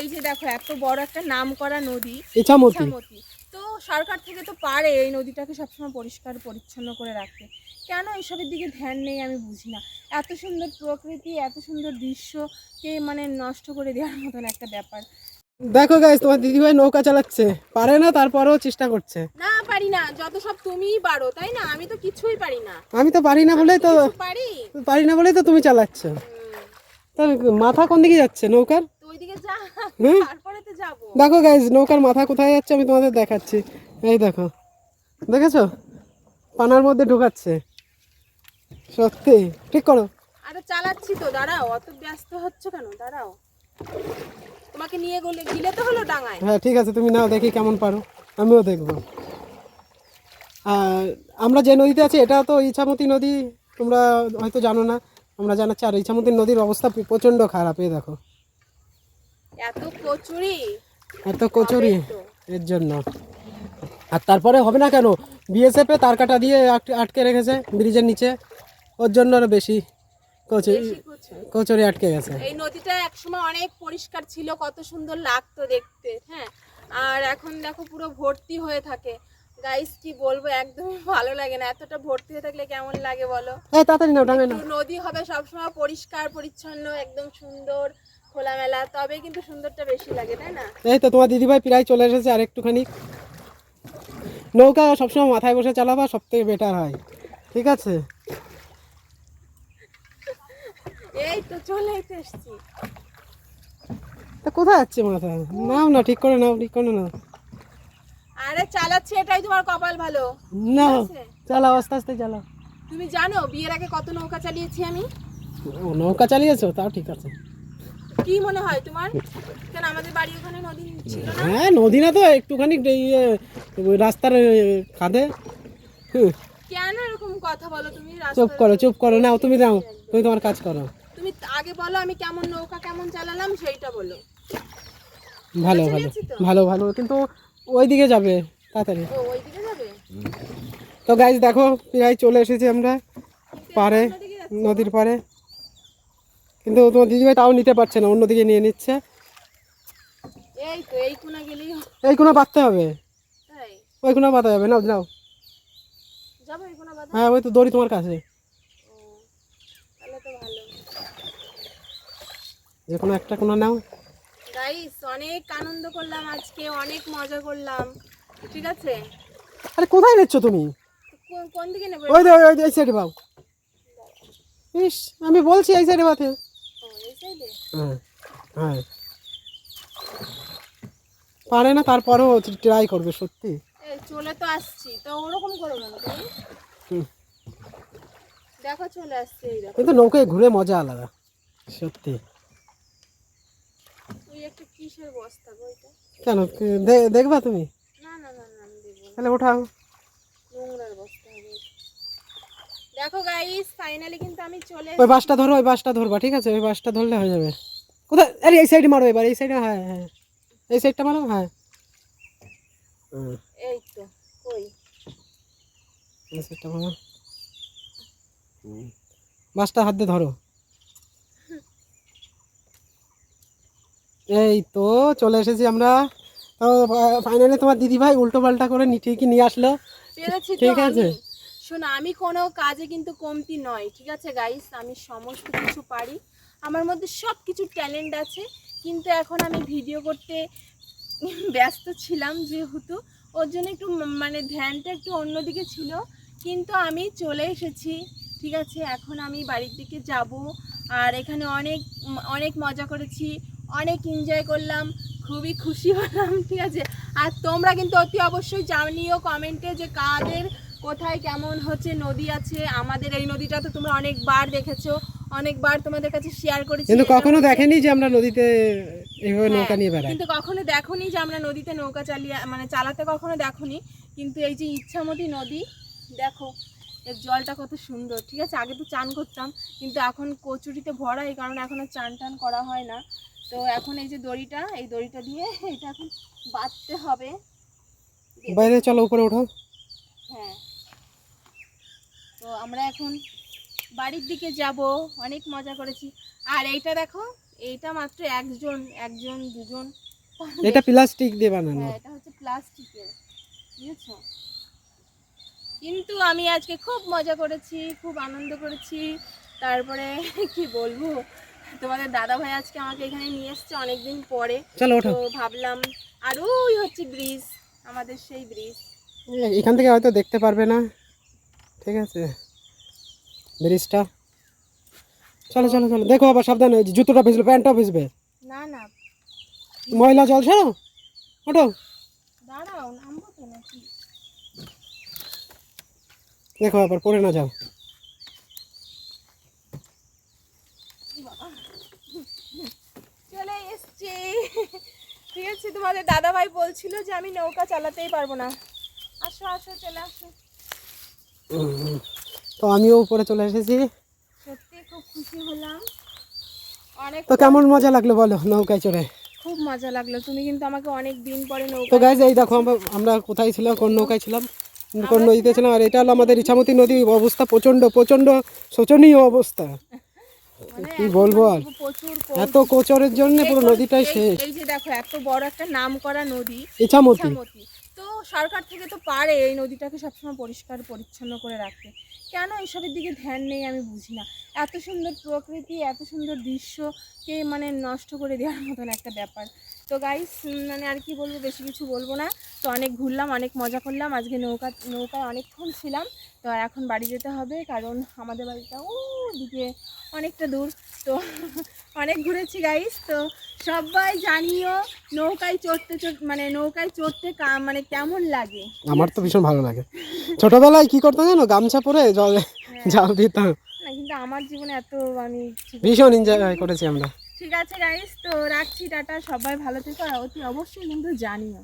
এই যে দেখো এত বড় একটা নাম করা নদী ইছামতি। ইছামতি। তো সরকার থেকে তো পারে এই নদীটাকে সবসময় পরিষ্কার পরিচ্ছন্ন করে রাখতে। কেন এইসবের দিকে ধ্যান নেই আমি বুঝি না। এত সুন্দর প্রকৃতি এত সুন্দর দৃশ্যকে মানে নষ্ট করে দেওয়ার মতন একটা ব্যাপার। দেখো গাইস তোমার দিদিভাই নৌকা চালাচ্ছে। পারে না তারপরেও চেষ্টা করছে। না পারি না। যত সব তুমিই পারো তাই না? আমি তো কিছুই পারি না। আমি তো পারি না বলেই তো পারি। পারি না বলেই তো তুমি চালাচ্ছ। হুম, তা মাথা কোন দিকে যাচ্ছে নৌকার? দেখো গাইজ নৌকার মাথা কোথায় যাচ্ছে আমি তোমাদের দেখাচ্ছি। এই দেখো দেখেছ? পানার মধ্যে ঢুকাচ্ছে। সত্যি ঠিক করো। আরে চালাচ্ছি তো দাঁড়াও অত ব্যস্ত হচ্ছ কেন? দাঁড়াও। তোমাকে নিয়ে গেলে গিলে তো হলো ডাঙায়। হ্যাঁ ঠিক আছে তুমি নাও দেখি কেমন পারো। আমিও দেখব। আর আমরা যে নদীতে আছি এটা তো ইছামতি নদী তোমরা হয়তো জানো না। আমরা জানাচ্ছি আর ইছামতি নদীর অবস্থা প্রচণ্ড খারাপ এই দেখো। এত কচুরি। এত কচুরি এর জন্য। আর তারপরে হবে না কেন বিএসএফ এ তার কাটা দিয়ে আটকে রেখেছে ব্রিজের নিচে। ওর জন্য আরও বেশি কচুরি কচুরি। আটকে গেছে। এই নদীটা একসময় অনেক পরিষ্কার ছিল কত সুন্দর লাগতো দেখতে হ্যাঁ। আর এখন দেখো পুরো ভর্তি হয়ে থাকে। গাইস কি বলব একদমই ভালো লাগে না। এতটা ভর্তি হয়ে থাকলে কেমন লাগে বলো? এই তাড়াতাড়ি নাও ডাঙায় নাও। নদী হবে সবসময় পরিষ্কার পরিচ্ছন্ন একদম সুন্দর। খোলামেলা তবে কিন্তু সুন্দরটা বেশি লাগে তাই না? এই তো তোমার দিদিভাই প্রায় চলে এসেছে আর একটুখানি। নৌকা সবসময় মাথায় বসে চালাবা সব থেকে বেটার হয়। ঠিক আছে? এই তো চলেই তো এসছি। তা কোথায় যাচ্ছে মাথা? নাও না ঠিক করে নাও ঠিক করে নাও। আরে চালাচ্ছি এটাই তোমার কপাল ভালো। না? চালাও আস্তে আস্তে চালাও। তুমি জানো বিয়ের আগে কত নৌকা চালিয়েছি আমি? ও নৌকা চালিয়েছো? তাও ঠিক আছে। কি মনে হয় তোমার? কেন আমাদের বাড়ি ওখানে নদী ছিল না? হ্যাঁ নদী না তো একটুখানি রাস্তার খাদে। কেন এরকম কথা বলো তুমি? চুপ করো চুপ করো। নাও তুমি নাও তুমি তোমার কাজ করো। তুমি আগে বলো আমি কেমন নৌকা কেমন চালালাম সেইটা বলো। ভালো ভালো। ভালো ভালো। কিন্তু ওই দিকে যাবে তাড়াতাড়ি। ও ওইদিকে যাবে? তো গাইজ দেখো প্রায় চলে এসেছি আমরা পারে নদীর পারে কিন্তু তোমার দিদিভাই তাও নিতে পারছে না অন্যদিকে নিয়ে নিচ্ছে। এই তো এই কোনা গেলেই। এই কোনো পাততে হবে? ওই কোনো পাতা যাবে নাও বাদা হ্যাঁ ওই তো দড়ি তোমার কাছে। যে কোনো একটা কোনো নাও। গাইস অনেক আনন্দ করলাম আজকে অনেক মজা করলাম। ঠিক আছে? আরে কোথায় নিচ্ছ তুমি? কোন দিকে নেব ওই দে ওই সাইডে বাবু ইস আমি বলছি এই সাইডে সাইডে হ্যাঁ হ্যাঁ। পারে না তারপরেও ট্রাই করবে সত্যি। এই চলে তো আসছি তো ওরকম করো না। দেখো। চলে আসছে কিন্তু নৌকায় ঘুরে মজা আলাদা সত্যি। ওই একটা কিসের বস্তা কেন? দেখবা তুমি? না না না না আমি দেবো না। তাহলে ওঠাও নোংরার বস্তা হবে এটা। দেখো গাইস ফাইনালি কিন্তু আমি চলে ওই বাসটা ধরো ওই বাসটা ধরবা ঠিক আছে? ওই বাসটা ধরলে হয়ে যাবে। কোথায়? আরে এই সাইডে মারো এবার এই সাইডে হ্যাঁ হ্যাঁ। এই সাইডটা মারো হ্যাঁ। এই তো কই? এই সাইডটা মারো। বাসটা হাত দিয়ে ধরো। এই তো চলে এসেছি আমরা। তো ফাইনালি তোমার দিদি ভাই উল্টো পাল্টা করে ঠিকই নিয়ে আসলো। ঠিক আছে। শোনো, আমি কোনো কাজে কিন্তু কমতি নয়, ঠিক আছে গাইস আমি সমস্ত কিছু পারি। আমার মধ্যে সব কিছু ট্যালেন্ট আছে, কিন্তু এখন আমি ভিডিও করতে ব্যস্ত ছিলাম যেহেতু। ওর জন্য একটু মানে ধ্যানটা একটু অন্যদিকে ছিল, কিন্তু আমি চলে এসেছি, ঠিক আছে? এখন আমি বাড়ির দিকে যাব, আর এখানে অনেক অনেক মজা করেছি, অনেক এনজয় করলাম, খুবই খুশি হলাম, ঠিক আছে? আর তোমরা কিন্তু অতি অবশ্যই জানিও কমেন্টে যে কাদের কোথায় কেমন হচ্ছে নদী আছে আমাদের এই নদীটা তো তোমরা অনেকবার দেখেছ অনেকবার তোমাদের কাছে শেয়ার করেছি কিন্তু কখনো দেখেনি যে আমরা নদীতে এইভাবে হ্যাঁ, নৌকা নিয়ে বেড়াই? কিন্তু কখনো দেখোনি যে আমরা নদীতে নৌকা চালিয়ে মানে চালাতে কখনো দেখোনি কিন্তু এই যে ইচ্ছামতি নদী দেখো এর জলটা কত সুন্দর ঠিক আছে? আগে তো চান করতাম কিন্তু এখন কচুরিতে ভরা এই কারণে এখন আর চান টান করা হয় না। তো এখন এই যে দড়িটা এই দড়িটা দিয়ে এটা এখন বাঁধতে হবে। বাইরে চলো উপরে ওঠো। হ্যাঁ। আমরা এখন বাড়ির দিকে যাব অনেক মজা করেছি। আর এইটা দেখো এইটা মাত্র একজন একজন দুজন। এটা প্লাস্টিক দিয়ে বানানো। হ্যাঁ এটা হচ্ছে প্লাস্টিকের বুঝেছ? কিন্তু আমি আজকে খুব মজা করেছি খুব আনন্দ করেছি। তারপরে কি বলব? তোমাদের দাদা ভাই আজকে আমাকে এখানে নিয়ে এসছে অনেকদিন পরে। চলো তো ভাবলাম আর ওই হচ্ছে ব্রিজ আমাদের সেই ব্রিজ। এখান থেকে হয়তো দেখতে পারবে না। ঠিক আছে। ব্রিজটা? চলো চলো চলো দেখো আবার সাবধানে ওই জুতোটা ভিজবে প্যান্টটা ভিজবে। না না। ময়লা জল ছাড়ো। ওঠো। দাঁড়াও নামবো তো নাকি? দেখো আবার পড়ে না যাও। চলে এসছি। ঠিক আছে তোমাদের দাদা ভাই বলছিল যে আমি নৌকা চালাতেই পারব না। আসো আসো চলে আসো। তো আমিও উপরে চলে এসেছি। সত্যি খুব খুশি হলাম। অনেক তো কেমন মজা লাগল বলো নৌকায় চড়ে? খুব মজা লাগল। তুমি কিন্তু আমাকে অনেক দিন পরে তো গাইজ এই দেখো আমরা কোথায় ছিলাম কোন নৌকায় ছিলাম কোন নদীতে ছিলাম আর এটা হলো আমাদের ইছামতি নদী অবস্থা প্রচণ্ড প্রচণ্ড শোচনীয় অবস্থা। মানে কি বলব আর? এত কোচরের জন্য পুরো নদীটাই শেষ। এই যে দেখো এত বড় একটা নাম করা নদী ইছামতি। তো সরকার থেকে তো পারে এই নদীটাকে সবসময় পরিষ্কার পরিচ্ছন্ন করে রাখতে। কেন এসবের দিকে ধ্যান নেই আমি বুঝি না। এত সুন্দর প্রকৃতি, এত সুন্দর দৃশ্যকে মানে নষ্ট করে দেওয়ার মতন একটা ব্যাপার। তো গাইস মানে আর কি বলব বেশি কিছু বলব না। তো অনেক ঘুরলাম অনেক মজা করলাম। আজকে নৌকা নৌকায় অনেকক্ষণ ছিলাম। তো আর এখন বাড়ি যেতে হবে কারণ আমাদের বাড়িটা ও দিকে অনেকটা দূর। তো অনেক ঘুরেছি গাইস তো সবাই জানিও নৌকায় চড়তে চড় মানে নৌকায় চড়তে মানে কেমন লাগে? আমার তো ভীষণ ভালো লাগে। ছোটবেলায় কি করতাম জানো? গামছা পরে জলে হ্যাঁ। জাল দিতাম। না কিন্তু আমার জীবনে এত আমি ভীষণ এনজয় করেছি আমরা। ঠিক আছে গাইস তো রাখছি টাটা সবাই ভালো থেকো। আর অতি অবশ্যই কিন্তু জানিও।